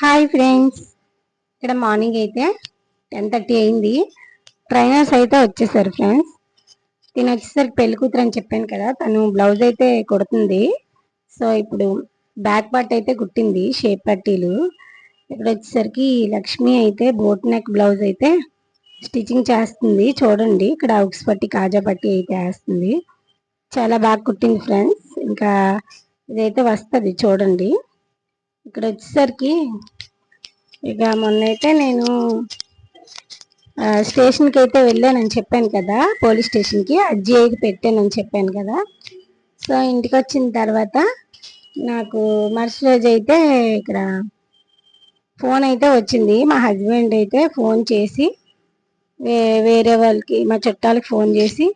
Hi friends ఇక్కడ morning అయితే ten thirty అయింది. ట్రైనర్స్ అయితే వచ్చేసారు ఫ్రెండ్స్ తిని వచ్చేసరికి పెళ్ళి కూతురు అని చెప్పాను కదా తను బ్లౌజ్ అయితే కుడుతుంది. సో ఇప్పుడు బ్యాక్ పార్ట్ అయితే కుట్టింది షేప్ పట్టీలు. ఇక్కడ వచ్చేసరికి లక్ష్మి అయితే బోట్ నెక్ బ్లౌజ్ అయితే స్టిచ్చింగ్ చేస్తుంది. చూడండి ఇక్కడ ఉక్స్ పట్టి కాజా పట్టి అయితే వేస్తుంది. చాలా బాగా కుట్టింది ఫ్రెండ్స్ ఇంకా ఇదైతే వస్తుంది చూడండి. ఇక్కడ వచ్చేసరికి ఇక మొన్న అయితే నేను స్టేషన్కి అయితే వెళ్ళానని చెప్పాను కదా పోలీస్ స్టేషన్కి. అర్జీ అయితే పెట్టానని చెప్పాను కదా. సో ఇంటికి వచ్చిన తర్వాత నాకు మరుసటి రోజు అయితే ఇక్కడ ఫోన్ అయితే వచ్చింది. మా హస్బెండ్ అయితే ఫోన్ చేసి వే వేరే వాళ్ళకి మా చుట్టాలకి ఫోన్ చేసి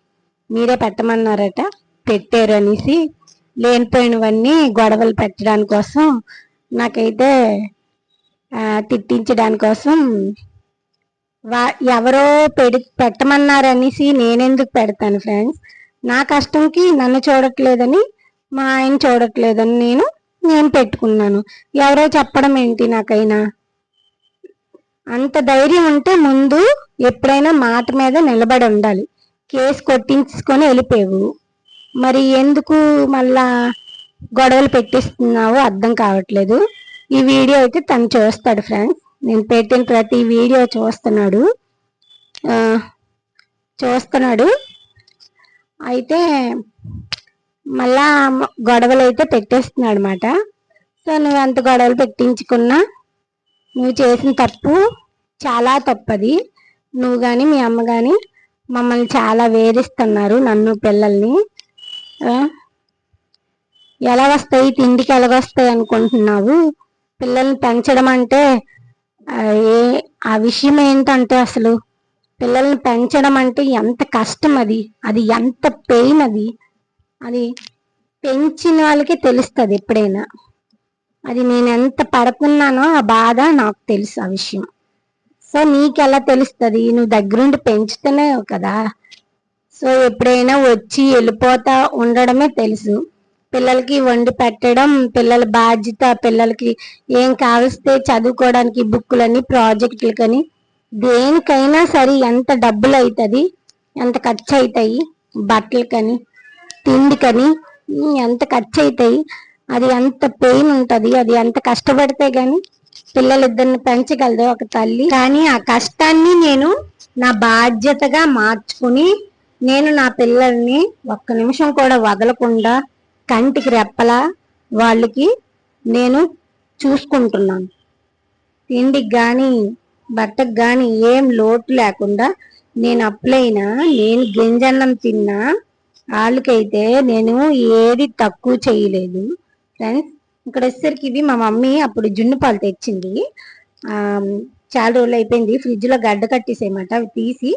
మీరే పెట్టమన్నారట పెట్టారు అనేసి. లేనిపోయినవన్నీ గొడవలు పెట్టడానికి కోసం నాకైతే తిట్టించడానికోసం వా ఎవరో పెడి పెట్టమన్నారు అనేసి నేనెందుకు పెడతాను ఫ్రెండ్స్? నా కష్టంకి నన్ను చూడట్లేదని మా ఆయన చూడట్లేదని నేను నేను పెట్టుకున్నాను. ఎవరో చెప్పడం ఏంటి నాకైనా? అంత ధైర్యం ఉంటే ముందు ఎప్పుడైనా మాట మీద నిలబడి ఉండాలి. కేసు కొట్టించుకొని వెళ్ళిపోయావు. మరి ఎందుకు మళ్ళా గొడవలు పెట్టిస్తున్నావో అర్థం కావట్లేదు. ఈ వీడియో అయితే తను చూస్తాడు ఫ్రెండ్స్ నేను పెట్టిన ప్రతి వీడియో చూస్తున్నాడు. చూస్తున్నాడు. అయితే మళ్ళా గొడవలు అయితే పెట్టేస్తున్నాడు అనమాట సో నువ్వు అంత గొడవలు పెట్టించుకున్నా నువ్వు చేసిన తప్పు చాలా తప్పది. నువ్వు కానీ మీ అమ్మ కానీ మమ్మల్ని చాలా వేధిస్తున్నారు నన్ను పిల్లల్ని. ఎలా వస్తాయి తిండికి ఎలాగొస్తాయి అనుకుంటున్నావు? పిల్లల్ని పెంచడం అంటే ఏ ఆ విషయం ఏంటంటే అసలు పిల్లల్ని పెంచడం అంటే ఎంత కష్టం అది. అది ఎంత పెయిన్ అది. అది పెంచిన వాళ్ళకి తెలుస్తుంది ఎప్పుడైనా. అది నేను ఎంత పడుతున్నానో ఆ బాధ నాకు తెలుసు ఆ విషయం. సో నీకు ఎలా తెలుస్తుంది? నువ్వు దగ్గరుండి పెంచుతున్నావు కదా. సో ఎప్పుడైనా వచ్చి వెళ్ళిపోతా ఉండడమే తెలుసు. పిల్లలకి వండి పెట్టడం పిల్లల బాధ్యత పిల్లలకి ఏం కావలిస్తే చదువుకోవడానికి బుక్కులని ప్రాజెక్టులకని. దేనికైనా సరే ఎంత డబ్బులు అవుతుంది ఎంత ఖర్చు అవుతాయి బట్టలకని తిండికని ఎంత ఖర్చు అవుతాయి అది ఎంత పెయిన్ ఉంటుంది అది ఎంత కష్టపడితే గాని పిల్లలిద్దరిని పెంచగలదు ఒక తల్లి. కానీ ఆ కష్టాన్ని నేను నా బాధ్యతగా మార్చుకుని నేను నా పిల్లల్ని ఒక్క నిమిషం కూడా వదలకుండా కంటికి రెప్పలా వాళ్ళకి నేను చూసుకుంటున్నాను. తిండికి కానీ బట్టకు కానీ ఏం లోటు లేకుండా నేను అప్పులైనా నేను గింజన్నం తిన్నా వాళ్ళకైతే నేను ఏది తక్కువ చేయలేదు. ఫ్రెండ్స్ ఇక్కడ వచ్చేసరికి ఇవి మా మమ్మీ అప్పుడు జున్ను పాలు తెచ్చింది. చాలా రోజులు అయిపోయింది. ఫ్రిడ్జ్లో గడ్డ కట్టేసేయమాట అవి తీసి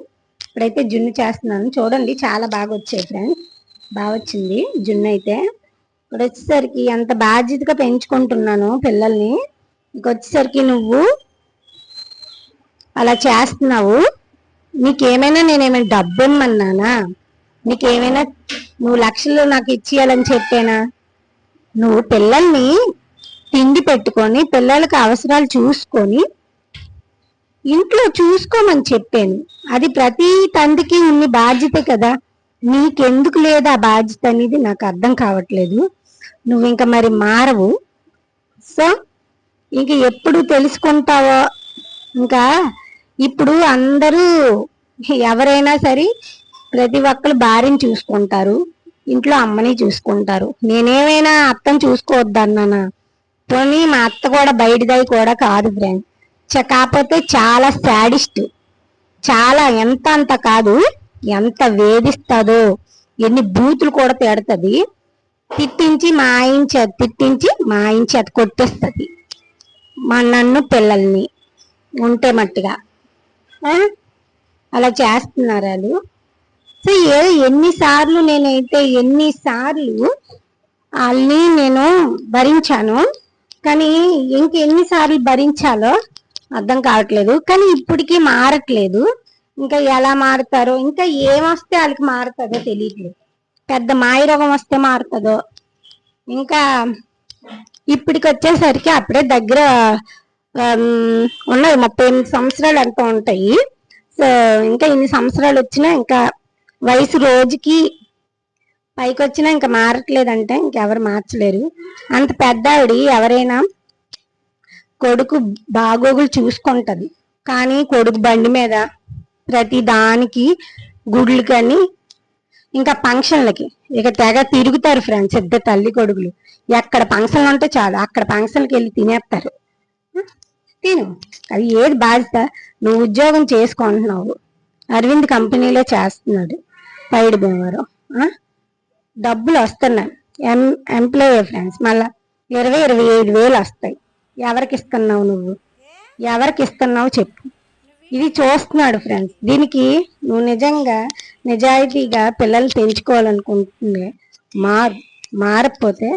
ఇప్పుడైతే జున్ను చేస్తున్నాను. చూడండి చాలా బాగా వచ్చాయి ఫ్రెండ్స్. బాగా వచ్చింది జున్ను అయితే ఇక్కడ వచ్చేసరికి అంత బాధ్యతగా పెంచుకుంటున్నాను పిల్లల్ని. ఇంకొచ్చేసరికి నువ్వు అలా చేస్తున్నావు. నీకేమైనా నేనేమైనా డబ్బు ఇమ్మన్నానా నీకేమైనా నువ్వు లక్షలు నాకు ఇచ్చేయాలని చెప్పానా? నువ్వు పిల్లల్ని తిండి పెట్టుకొని పిల్లలకు అవసరాలు చూసుకొని ఇంట్లో చూసుకోమని చెప్పాను. అది ప్రతి తండ్రికి ఉన్న బాధ్యతే కదా. నీకెందుకు లేదా బాధ్యత అనేది నాకు అర్థం కావట్లేదు. నువ్వు ఇంకా మరి మారవు. సో ఇంక ఎప్పుడు తెలుసుకుంటావో? ఇంకా ఇప్పుడు అందరూ ఎవరైనా సరే ప్రతి ఒక్కరు భార్యని చూసుకుంటారు. ఇంట్లో అమ్మని చూసుకుంటారు. నేనేమైనా అత్తని చూసుకోవద్దన్నానా పోనీ మా అత్త కూడా బయటదై కూడా కాదు ఫ్రెండ్ చ కాకపోతే చాలా శాడిస్ట్. చాలా ఎంత అంత కాదు. ఎంత వేధిస్తుందో ఎన్ని బూతులు కూడా తిడుతుంది తిట్టించి మా ఆయన అది తిట్టించి మా ఆయన అది కొట్టేస్తుంది. మా నన్ను పిల్లల్ని ఉంటే మట్టిగా. అలా చేస్తున్నారు వాళ్ళు? సో ఏ ఎన్నిసార్లు నేనైతే ఎన్నిసార్లు వాళ్ళని నేను భరించాను. కానీ ఇంకెన్నిసార్లు భరించాలో అర్థం కావట్లేదు. కానీ ఇప్పటికీ మారట్లేదు. ఇంకా ఎలా మారుతారో ఇంకా ఏమొస్తే వాళ్ళకి మారుతుందో తెలియట్లేదు. పెద్ద మాయరోగం వస్తే మారుతుందో. ఇంకా ఇప్పటికి వచ్చేసరికి అప్పుడే దగ్గర ఉన్నాయి ముప్పై ఎనిమిది సంవత్సరాలు ఎంత ఉంటాయి. సో ఇంకా ఇన్ని సంవత్సరాలు వచ్చినా ఇంకా వయసు రోజుకి పైకి వచ్చినా ఇంకా మారట్లేదంటే ఇంకెవరు మార్చలేరు. అంత పెద్ద ఆవిడ ఎవరైనా కొడుకు బాగోగులు చూసుకుంటది. కానీ కొడుకు బండి మీద ప్రతి దానికి గుడ్లకని ఇంకా ఫంక్షన్లకి. ఇక తెగ తిరుగుతారు ఫ్రెండ్స్ ఇద్దరు తల్లి కొడుకులు. ఎక్కడ ఫంక్షన్లు ఉంటే చాలు అక్కడ ఫంక్షన్కి వెళ్ళి తినేస్తారు. తిను. అది ఏది బాధ్యత? నువ్వు ఉద్యోగం చేసుకుంటున్నావు. అరవింద్ కంపెనీలో చేస్తున్నాడు పైడి భీమవరం డబ్బులు వస్తున్నాయి. ఎం ఎంప్లాయీ ఫ్రెండ్స్ మళ్ళా ఇరవై ఇరవై ఐదు వేలు వస్తాయి. ఎవరికి ఇస్తున్నావు నువ్వు? ఎవరికి ఇస్తున్నావు చెప్పు. ఇది చూస్తున్నాడు ఫ్రెండ్స్ దీనికి నువ్వు నిజంగా నిజాయితీగా పిల్లలు పెంచుకోవాలనుకుంటుంది మారు మారకపోతే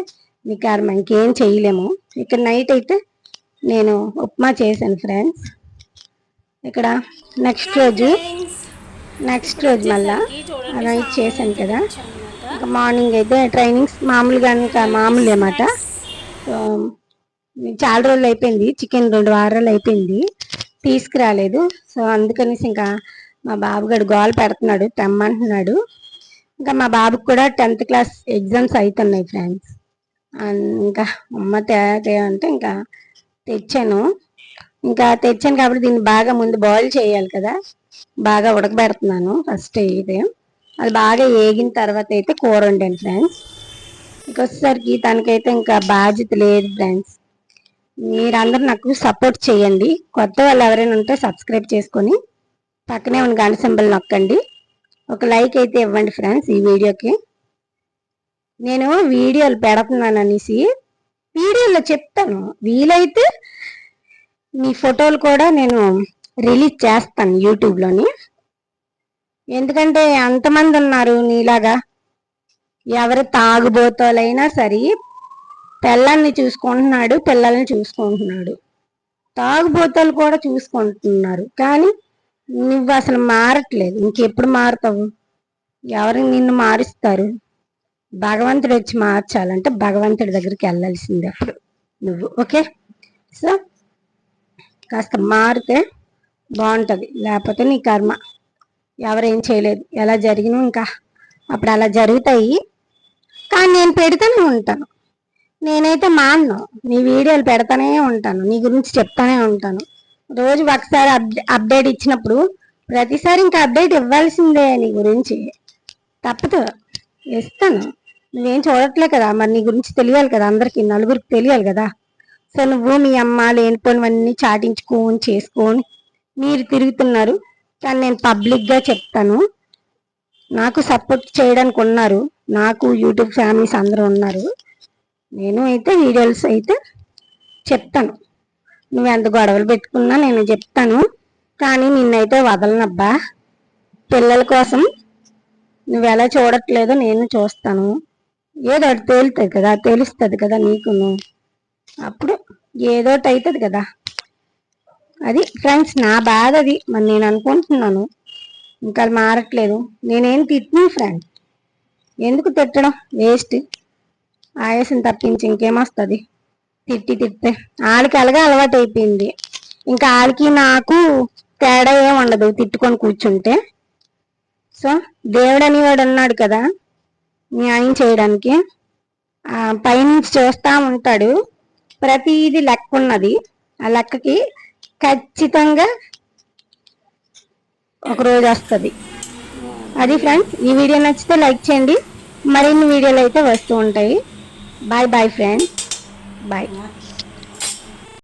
నీకు అది ఇంకేం చేయలేము. ఇక్కడ నైట్ అయితే నేను ఉప్మా చేశాను ఫ్రెండ్స్ ఇక్కడ నెక్స్ట్ రోజు నెక్స్ట్ రోజు మళ్ళా నైట్ చేశాను కదా. ఇంకా మార్నింగ్ అయితే ట్రైనింగ్స్ మామూలుగా ఇంకా మామూలు అన్నమాట. చాలా రోజులు అయిపోయింది. చికెన్ రెండు వారాలు అయిపోయింది. తీసుకురాలేదు. సో అందుకనేసి ఇంకా మా బాబుగాడు గోల పెడుతున్నాడు తెమ్మంటున్నాడు ఇంకా మా బాబుకి కూడా టెన్త్ క్లాస్ ఎగ్జామ్స్ అవుతున్నాయి ఫ్రెండ్స్. ఇంకా అమ్మ తే అంటే ఇంకా తెచ్చాను. ఇంకా తెచ్చాను కాబట్టి దీన్ని బాగా ముందు బాయిల్ చేయాలి కదా. బాగా ఉడకబెడుతున్నాను ఫస్ట్ అయితే అది బాగా ఏగిన తర్వాత అయితే కూర వండాను ఫ్రెండ్స్. ఇంకొకసరికి తనకైతే ఇంకా బాధ్యత లేదు ఫ్రెండ్స్. మీరందరూ నాకు సపోర్ట్ చేయండి. కొత్త వాళ్ళు ఎవరైనా ఉంటే సబ్స్క్రైబ్ చేసుకొని పక్కనే ఉన్న గంట సింబల్ నొక్కండి. ఒక లైక్ అయితే ఇవ్వండి ఫ్రెండ్స్ ఈ వీడియోకి. నేను వీడియోలు పెడుతున్నాను అనేసి వీడియోలో చెప్తాను. వీలైతే మీ ఫోటోలు కూడా నేను రిలీజ్ చేస్తాను యూట్యూబ్లోని. ఎందుకంటే అంతమంది ఉన్నారు నీలాగా. ఎవరు తాగుబోతోలైనా సరే పిల్లల్ని చూసుకుంటున్నాడు పిల్లల్ని చూసుకుంటున్నాడు. తాగుబోతలు కూడా చూసుకుంటున్నారు. కానీ నువ్వు అసలు మారట్లేదు. ఇంకెప్పుడు మారుతావు? ఎవరు నిన్ను మారుస్తారు? భగవంతుడు వచ్చి మార్చాలంటే భగవంతుడి దగ్గరికి వెళ్ళాల్సింది అప్పుడు. నువ్వు ఓకే? సో కాస్త మారితే బాగుంటుంది. లేకపోతే నీ కర్మ ఎవరేం చేయలేదు. ఎలా జరిగినా ఇంకా అప్పుడు అలా జరుగుతాయి. కానీ నేను పెడితేనే ఉంటాను. నేనైతే మాన్ను. నీ వీడియోలు పెడతానే ఉంటాను. నీ గురించి చెప్తానే ఉంటాను. రోజు ఒకసారి అప్డేట్ ఇచ్చినప్పుడు ప్రతిసారి ఇంకా అప్డేట్ ఇవ్వాల్సిందే నీ గురించి. తప్పదు. ఇస్తాను. నువ్వేం చూడట్లే కదా. మరి నీ గురించి తెలియాలి కదా అందరికీ. నలుగురికి తెలియాలి కదా. సో నువ్వు మీ అమ్మ లేనిపోనివన్నీ చాటించుకొని చేసుకొని మీరు తిరుగుతున్నారు. కానీ నేను పబ్లిక్గా చెప్తాను. నాకు సపోర్ట్ చేయడానికి ఉన్నారు. నాకు యూట్యూబ్ ఫ్యామిలీస్ అందరూ ఉన్నారు. నేను అయితే వీడియోస్ అయితే చెప్తాను. నువ్వు ఎంత గొడవలు పెట్టుకున్నా నేను చెప్తాను. కానీ నిన్నైతే వదలనబ్బా. పిల్లల కోసం నువ్వు ఎలా చూడట్లేదో నేను చూస్తాను. ఏదో ఒకటి తేలుతుంది కదా తెలుస్తుంది కదా నీకును. అప్పుడు ఏదో ఒకటి అవుతుంది కదా. అది ఫ్రెండ్స్ నా బాధ అది. మరి నేను అనుకుంటున్నాను. ఇంకా మారట్లేదు. నేనేం తిట్టిన ఫ్రెండ్ ఎందుకు తిట్టడం? వేస్ట్. ఆయాసం తప్పించి ఇంకేమొస్తుంది తిట్టి తిట్టే. వాళ్ళకి అలాగే అలవాటు అయిపోయింది. ఇంకా వాళ్ళకి నాకు తేడా ఏం ఉండదు తిట్టుకొని కూర్చుంటే. సో దేవుడు అనేవాడు ఉన్నాడు కదా న్యాయం చేయడానికి. ఆ పైనుంచి చూస్తూ ఉంటాడు. ప్రతిది లెక్క ఉన్నది. ఆ లెక్కకి ఖచ్చితంగా ఒక రోజు వస్తుంది. అది ఫ్రెండ్స్ ఈ వీడియో నచ్చితే లైక్ చేయండి. మరిన్ని వీడియోలు అయితే వస్తూ ఉంటాయి. Bye bye friends. Bye.